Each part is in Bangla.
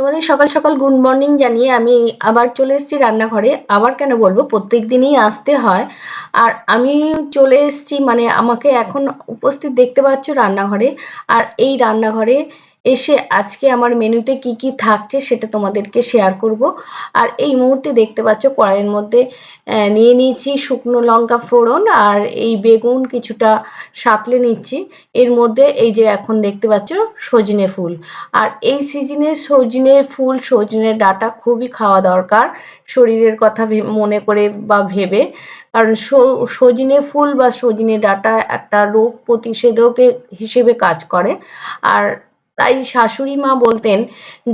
তোমাদের সকাল সকাল গুড মর্নিং জানিয়ে আমি আবার চলে এসেছি রান্নাঘরে। আবার কেন বলব প্রত্যেক দিনই আসতে হয়। আর আমি চলে এসেছি মানে আমাকে এখন উপস্থিত দেখতে পাচ্ছ রান্নাঘরে। আর এই রান্নাঘরে এসে আজকে আমার মেনুতে কি কি থাকছে সেটা তোমাদেরকে শেয়ার করব। আর এই মুহূর্তে দেখতে পাচ্ছ কড়াইয়ের মধ্যে নিয়ে নিয়েছি শুকনো লঙ্কা ফোড়ন আর এই বেগুন কিছুটা সাঁতলে নিচ্ছি। এর মধ্যে এই যে এখন দেখতে পাচ্ছ সজনে ফুল। আর এই সিজনে সজনে ফুল, সজনে ডাটা খুবই খাওয়া দরকার শরীরের কথা মনে করে বা ভেবে। কারণ সজনে ফুল বা সজনে ডাটা একটা রোগ প্রতিষেধক হিসেবে কাজ করে। আর তাই শাশুড়ি মা বলতেন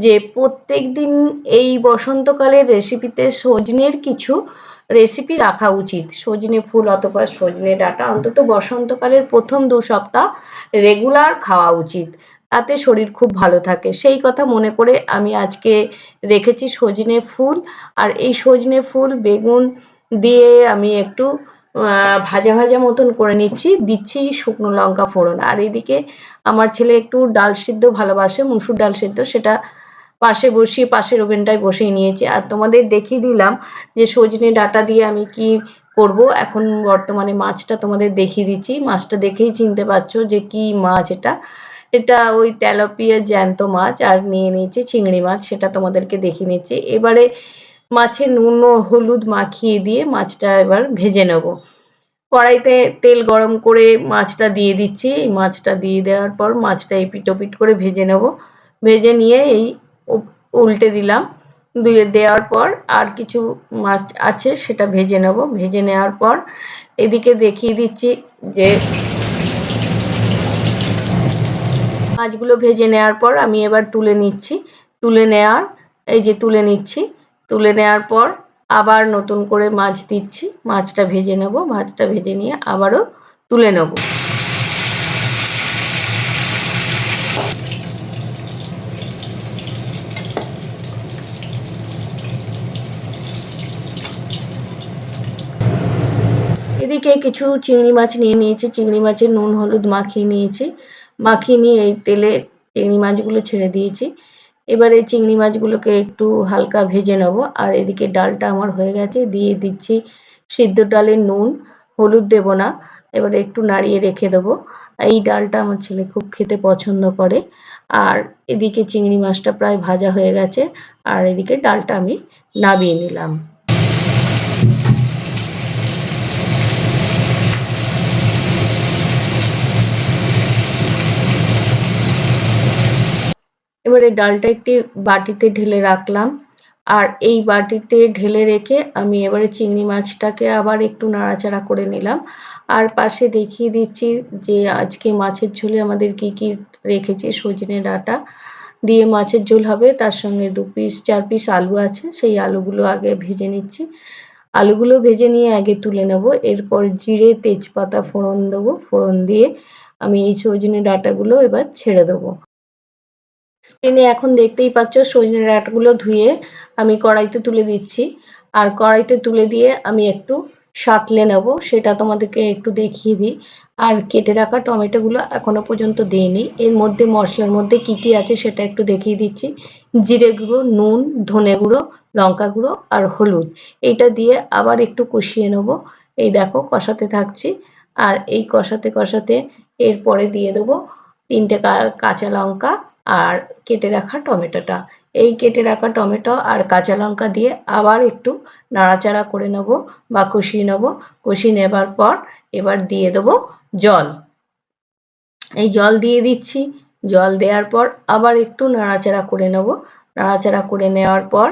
যে প্রত্যেক দিন এই বসন্তকালের রেসিপিতে সজনের কিছু রেসিপি রাখা উচিত। সজনে ফুল অথবা সজনে ডাঁটা অন্তত বসন্তকালের প্রথম দু সপ্তাহ রেগুলার খাওয়া উচিত। তাতে শরীর খুব ভালো থাকে। সেই কথা মনে করে আমি আজকে রেখেছি সজনে ফুল। আর এই সজনে ফুল, বেগুন দিয়ে আমি একটু ভাজা ভাজা মতন করে নিচ্ছি। দিচ্ছি শুকনো লঙ্কা ফোড়ন। আর এদিকে আমার ছেলে একটু ডাল সিদ্ধ ভালোবাসে, মুসুর ডাল সিদ্ধ। সেটা পাশে বসিয়ে, পাশের ওভেনটায় বসিয়ে নিয়েছি। আর তোমাদের দেখিয়ে দিলাম যে সজনে ডাটা দিয়ে আমি কি করব। এখন বর্তমানে মাছটা তোমাদের দেখিয়ে দিচ্ছি। মাছটা দেখেই চিনতে পারছ যে কি মাছ এটা। এটা ওই তেলাপিয়া জ্যান্ত মাছ, আর নিয়ে নিয়েছি চিংড়ি মাছ, সেটা তোমাদেরকে দেখিয়ে নিচ্ছি। এবারে মাছে নুন ও হলুদ মাখিয়ে দিয়ে মাছটা এবার ভেজে নেব। কড়াইতে তেল গরম করে মাছটা দিয়ে দিচ্ছি। এই মাছটা দিয়ে দেওয়ার পর মাছটা এপিট ওপিট করে ভেজে নেব। ভেজে নিয়ে এই উল্টে দিলাম। দিয়ে দেওয়ার পর আর কিছু মাছ আছে সেটা ভেজে নেব। ভেজে নেওয়ার পর এদিকে দেখিয়ে দিচ্ছি যে মাছগুলো ভেজে নেওয়ার পর আমি এবার তুলে নিচ্ছি। তুলে নেওয়ার, এই যে তুলে নিচ্ছি। তুলে নেওয়ার পর আবার নতুন করে মাছ দিচ্ছি। মাছটা ভেজে নেব, মাছটা ভেজে নিয়ে আবারও তুলে নেব। এদিকে কিছু চিংড়ি মাছ নিয়ে নিয়েছি। চিংড়ি মাছের নুন, হলুদ মাখিয়ে নিয়েছি। মাখিয়ে নিয়ে এই তেলে চিংড়ি মাছগুলো ছেড়ে দিয়েছি। এবারে চিংড়ি মাছগুলোকে একটু হালকা ভেজে নেব। আর এদিকে ডালটা আমার হয়ে গেছে, দিয়ে দিচ্ছি সিদ্ধ ডালে নুন, হলুদ দেব না, এবারে একটু নাড়িয়ে রেখে দেবো। এই ডালটা আমার ছেলে খুব খেতে পছন্দ করে। আর এদিকে চিংড়ি মাছটা প্রায় ভাজা হয়ে গেছে, আর এদিকে ডালটা আমি নামিয়ে নিলাম। এবারে ডালটা একটি বাটিতে ঢেলে রাখলাম। আর এই বাটিতে ঢেলে রেখে আমি এবারে চিংড়ি মাছটাকে আবার একটু নাড়াচাড়া করে নিলাম। আর পাশে দেখিয়ে দিচ্ছি যে আজকে মাছের ঝোলে আমাদের কি কি রেখেছি, সজনে ডাঁটা দিয়ে মাছের ঝোল হবে। তার সঙ্গে দু পিস চার পিস আলু আছে, সেই আলুগুলো আগে ভেজে নিচ্ছি। আলুগুলো ভেজে নিয়ে আগে তুলে নেব। এরপর জিরে, তেজপাতা, ফোড়ন দেবো। ফোড়ন দিয়ে আমি এই সজনে ডাঁটাগুলো এবার ছেড়ে দেবো। স্ক্রিনে এখন দেখতেই পাচ্ছ সজনে ডাঁটাগুলো ধুয়ে আমি কড়াইতে তুলে দিচ্ছি। আর কড়াইতে তুলে দিয়ে আমি একটু সাঁতলে নেব, সেটা তোমাদেরকে একটু দেখিয়ে দিই। আর কেটে রাখা টমেটোগুলো এখনও পর্যন্ত দিইনি। এর মধ্যে মশলার মধ্যে কি কি আছে সেটা একটু দেখিয়ে দিচ্ছি। জিরে গুঁড়ো, নুন, ধনে গুঁড়ো, লঙ্কা গুঁড়ো আর হলুদ। এইটা দিয়ে আবার একটু কষিয়ে নেব। এই দেখো কষাতে থাকছি। আর এই কষাতে কষাতে এরপরে দিয়ে দেবো তিনটে কাঁচা লঙ্কা আর কেটে রাখা টমেটোটা। এই কেটে রাখা টমেটো আর কাঁচা লঙ্কা দিয়ে আবার একটু নাড়াচাড়া করে নেব বা কষিয়ে নেব। কষিয়ে নেবার পর এবার দিয়ে দেবো জল। এই জল দিয়ে দিচ্ছি। জল দেওয়ার পর আবার একটু নাড়াচাড়া করে নেব। নাড়াচাড়া করে নেওয়ার পর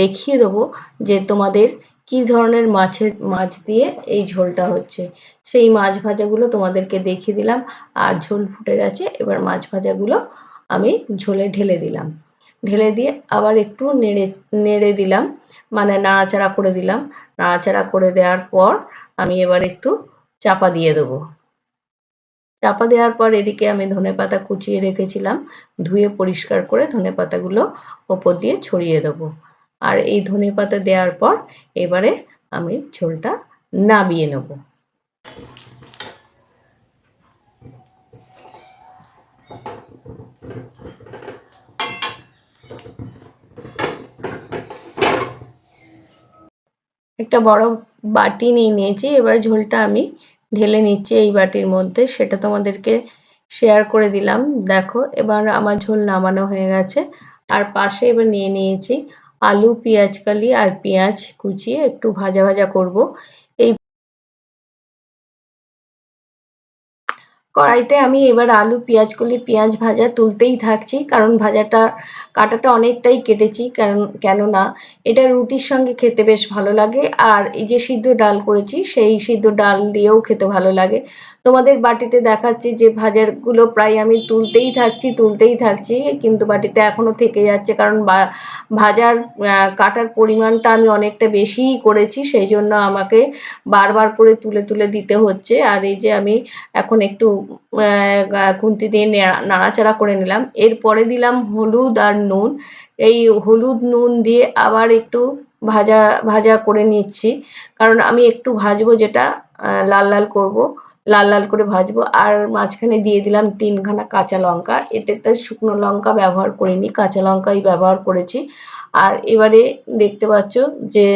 দেখিয়ে দেবো যে তোমাদের কি ধরনের মাছের, মাছ দিয়ে এই ঝোলটা হচ্ছে। সেই মাছ ভাজাগুলো তোমাদেরকে দেখিয়ে দিলাম। আর ঝোল ফুটে গেছে। এবার মাছ ভাজাগুলো আমি ঝোলে ঢেলে দিলাম। ঢেলে দিয়ে আবার একটু নেড়ে নেড়ে দিলাম। মানে নাড়াচাড়া করে দিলাম। নাড়াচাড়া করে দেওয়ার পর আমি এবার একটু চাপা দিয়ে দেবো। চাপা দেওয়ার পর এদিকে আমি ধনে পাতা কুচিয়ে রেখেছিলাম। ধুয়ে পরিষ্কার করে ধনে পাতাগুলো ওপর দিয়ে ছড়িয়ে দেবো। আর এই ধনে পাতা দেওয়ার পর এবারে আমি ঝোলটা নাবিয়ে নেব। একটা বড় বাটি নিয়ে নিয়েছি, এবার ঝোলটা আমি ঢেলে নিচ্ছি এই বাটির মধ্যে, সেটা তোমাদেরকে শেয়ার করে দিলাম। দেখো, এবার আমার ঝোল নামানো হয়ে গেছে। আর পাশে এবার নিয়ে নিয়েছি আলু, পেঁয়াজ কালি আর পেঁয়াজ কুচিয়ে একটু ভাজা ভাজা করব। কড়াইতে আমি এবার আলু, পেঁয়াজ কলি পেঁয়াজ ভাজা তুলতেই থাকছি, কারণ ভাজাটা, কাটাটা অনেকটাই কেটেছি কারণ কেননা এটা রুটির সঙ্গে খেতে বেশ ভালো লাগে, আর এই যে সিদ্ধ ডাল করেছি, সেই সিদ্ধ ডাল দিয়েও খেতে ভালো লাগে। তোমাদের বাটিতে দেখাচ্ছি যে ভাজারগুলো প্রায় আমি তুলতেই থাকছি তুলতেই থাকছি, কিন্তু বাটিতে এখনও থেকে যাচ্ছে। কারণ ভাজার কাটার পরিমাণটা আমি অনেকটা বেশিই করেছি সেই জন্য আমাকে বারবার করে তুলে তুলে দিতে হচ্ছে। আর এই যে আমি এখন একটু খুন্তি দিয়ে নাড়াচাড়া করে নিলাম। এরপরে দিলাম হলুদ আর নুন। এই হলুদ, নুন দিয়ে আবার একটু ভাজা ভাজা করে নিচ্ছি। কারণ আমি একটু ভাজবো যেটা লাল লাল করব। লাল লাল করে ভাজবো। আর মাঝখানে দিয়ে দিলাম তিনখানা কাঁচা লঙ্কা। এটাতে শুকনো লঙ্কা ব্যবহার করিনি, কাঁচা লঙ্কাই ব্যবহার করেছি। আর এবারে দেখতে পাচ্ছ যে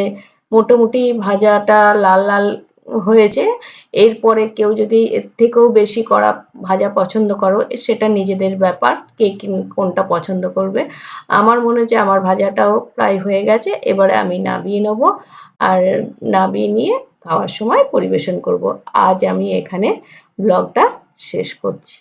মোটামুটি ভাজাটা লাল লাল হয়েছে। এরপরে কেউ যদি এর থেকেও বেশি করা ভাজা পছন্দ করো, সেটা নিজেদের ব্যাপার, কে কোনটা পছন্দ করবে। আমার মনে হচ্ছে আমার ভাজাটাও প্রায় হয়ে গেছে। এবারে আমি নাবিয়ে নেব। আর নাবিয়ে নিয়ে খাওয়ার সময় পরিবেশন করব। আজ আমি এখানে ব্লগটা শেষ করছি।